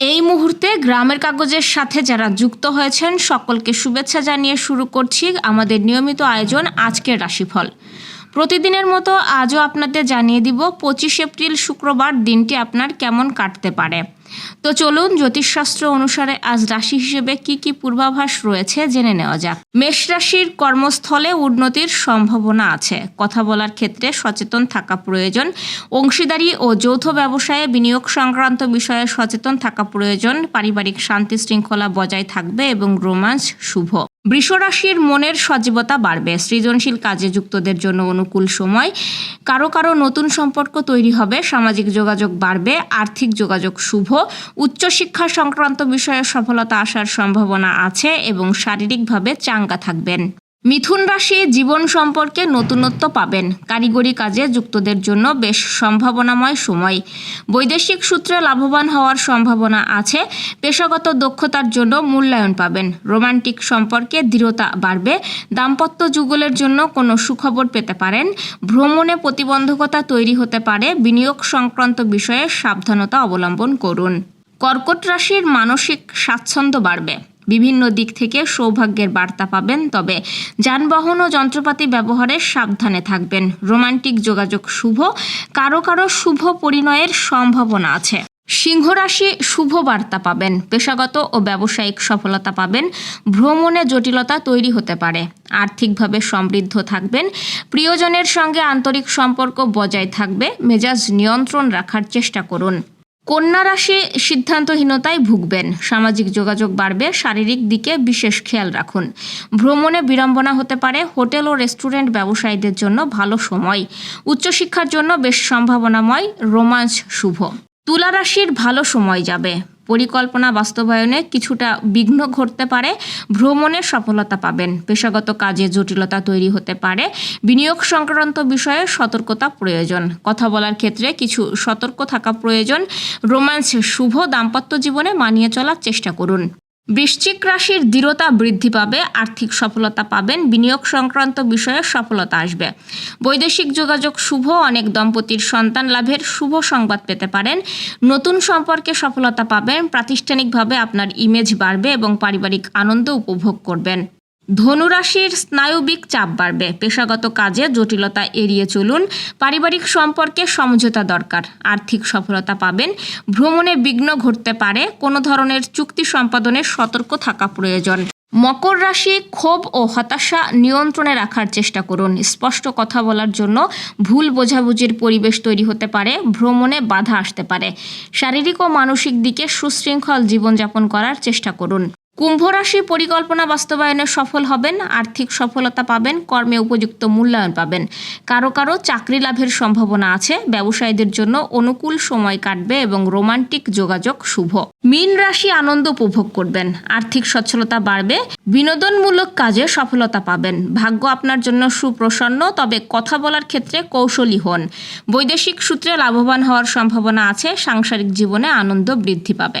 এই মুহূর্তে গ্রামের কাগজের সাথে যারা যুক্ত হয়েছেন, সকলকে শুভেচ্ছা জানিয়ে শুরু করছি আমাদের নিয়মিত আয়োজন আজকের রাশিফল। প্রতিদিনের মতো আজও আপনাদের জানিয়ে দিব, পঁচিশ এপ্রিল শুক্রবার দিনটি আপনার কেমন কাটতে পারে। তো চলুন জ্যোতিষশাস্ত্র অনুসারে আজ রাশি হিসেবে কি কি পূর্বাভাস রয়েছে জেনে নেওয়া যাক। মেষ রাশির কর্মস্থলে উন্নতির সম্ভাবনা আছে। কথা বলার ক্ষেত্রে সচেতন থাকা প্রয়োজন। অংশীদারি ও যৌথ ব্যবসায়ে বিনিয়োগ সংক্রান্ত বিষয়ে সচেতন থাকা প্রয়োজন। পারিবারিক শান্তি শৃঙ্খলা বজায় থাকবে এবং রোমান্স শুভ। বৃষরাশির মনের সজীবতা বাড়বে। সৃজনশীল কাজে যুক্তদের জন্য অনুকূল সময়। কারও কারও নতুন সম্পর্ক তৈরি হবে। সামাজিক যোগাযোগ বাড়বে। আর্থিক যোগাযোগ শুভ। উচ্চশিক্ষা সংক্রান্ত বিষয়ে সফলতা আসার সম্ভাবনা আছে এবং শারীরিকভাবে চাঙ্গা থাকবেন। মিথুন রাশি জীবন সম্পর্কে নতুনত্ব পাবেন। কারিগরি কাজে যুক্তদের জন্য বেশ সম্ভাবনাময় সময়। বৈদেশিক সূত্রে লাভবান হওয়ার সম্ভাবনা আছে। পেশাগত দক্ষতার জন্য মূল্যায়ন পাবেন। রোমান্টিক সম্পর্কে দৃঢ়তা বাড়বে। দাম্পত্য যুগলের জন্য কোনো সুখবর পেতে পারেন। ভ্রমণে প্রতিবন্ধকতা তৈরি হতে পারে। বিনিয়োগ সংক্রান্ত বিষয়ে সাবধানতা অবলম্বন করুন। কর্কট রাশির মানসিক স্বাচ্ছন্দ্য বাড়বে। বিভিন্ন দিক থেকে সৌভাগ্যের বার্তা পাবেন। তবে যানবাহন ও যন্ত্রপাতি ব্যবহারে সাবধানে থাকবেন। রোমান্টিক যোগাযোগ শুভ। কারও কারও শুভ পরিণয়ের সম্ভাবনা আছে। সিংহ রাশি শুভ বার্তা পাবেন। পেশাগত ও ব্যবসায়িক সফলতা পাবেন। ভ্রমণে জটিলতা তৈরি হতে পারে। আর্থিকভাবে সমৃদ্ধ থাকবেন। প্রিয়জনের সঙ্গে আন্তরিক সম্পর্ক বজায় থাকবে। মেজাজ নিয়ন্ত্রণ রাখার চেষ্টা করুন। কন্যা রাশি সিদ্ধান্তহীনতায় ভুগবেন। সামাজিক যোগাযোগ বাড়বে, শারীরিক দিকে বিশেষ খেয়াল রাখুন। ভ্রমণে বিড়ম্বনা হতে পারে, হোটেল ও রেস্টুরেন্ট ব্যবসায়ীদের জন্য ভালো সময়। উচ্চশিক্ষার জন্য বেশ সম্ভাবনাময়, রোমাঞ্চ শুভ। তুলা রাশির ভালো সময় যাবে। পরিকল্পনা বাস্তবায়নে কিছুটা বিঘ্ন ঘটতে পারে ভ্রমণের সফলতা পাবেন। পেশাগত কাজে জটিলতা তৈরি হতে পারে। বিনিয়োগ সংক্রান্ত বিষয়ে সতর্কতা প্রয়োজন। কথা বলার ক্ষেত্রে কিছু সতর্ক থাকা প্রয়োজন। রোম্যান্স শুভ দাম্পত্য জীবনে মানিয়ে চলার চেষ্টা করুন। বৃশ্চিক রাশির দৃঢ়তা বৃদ্ধি পাবে, আর্থিক সফলতা পাবেন, বিনিয়োগ সংক্রান্ত বিষয়ে সফলতা আসবে। বৈদেশিক যোগাযোগ শুভ, অনেক দম্পতির সন্তান লাভের শুভ সংবাদ পেতে পারেন। নতুন সম্পর্কে সফলতা পাবেন, প্রাতিষ্ঠানিকভাবে আপনার ইমেজ বাড়বে এবং পারিবারিক আনন্দ উপভোগ করবেন। ধনুরাশির স্নায়ুবিক চাপ বাড়বে। পেশাগত কাজে জটিলতা এড়িয়ে চলুন। পারিবারিক সম্পর্কে সমঝোতা দরকার। আর্থিক সফলতা পাবেন। ভ্রমণে বিঘ্ন ঘটতে পারে। কোনো ধরনের চুক্তি সম্পাদনে সতর্ক থাকা প্রয়োজন। মকর রাশি ক্ষোভ ও হতাশা নিয়ন্ত্রণে রাখার চেষ্টা করুন। স্পষ্ট কথা বলার জন্য ভুল বোঝাবুঝির পরিবেশ তৈরি হতে পারে। ভ্রমণে বাধা আসতে পারে। শারীরিক ও মানসিক দিকে সুশৃঙ্খল জীবনযাপন করার চেষ্টা করুন। কুম্ভ রাশি পরিকল্পনা বাস্তবায়নে সফল হবেন, আর্থিক সফলতা পাবেন, কর্মে উপযুক্ত মূল্যায়ন পাবেন। কারও কারও চাকরি লাভের সম্ভাবনা আছে, ব্যবসায়ীদের জন্য অনুকূল সময় কাটবে এবং রোমান্টিক যোগাযোগ শুভ। মীন রাশি আনন্দ উপভোগ করবেন, আর্থিক সচ্ছলতা বাড়বে, বিনোদনমূলক কাজে সফলতা পাবেন। ভাগ্য আপনার জন্য সুপ্রসন্ন, তবে কথা বলার ক্ষেত্রে কৌশলী হন। বৈদেশিক সূত্রে লাভবান হওয়ার সম্ভাবনা আছে, সাংসারিক জীবনে আনন্দ বৃদ্ধি পাবে।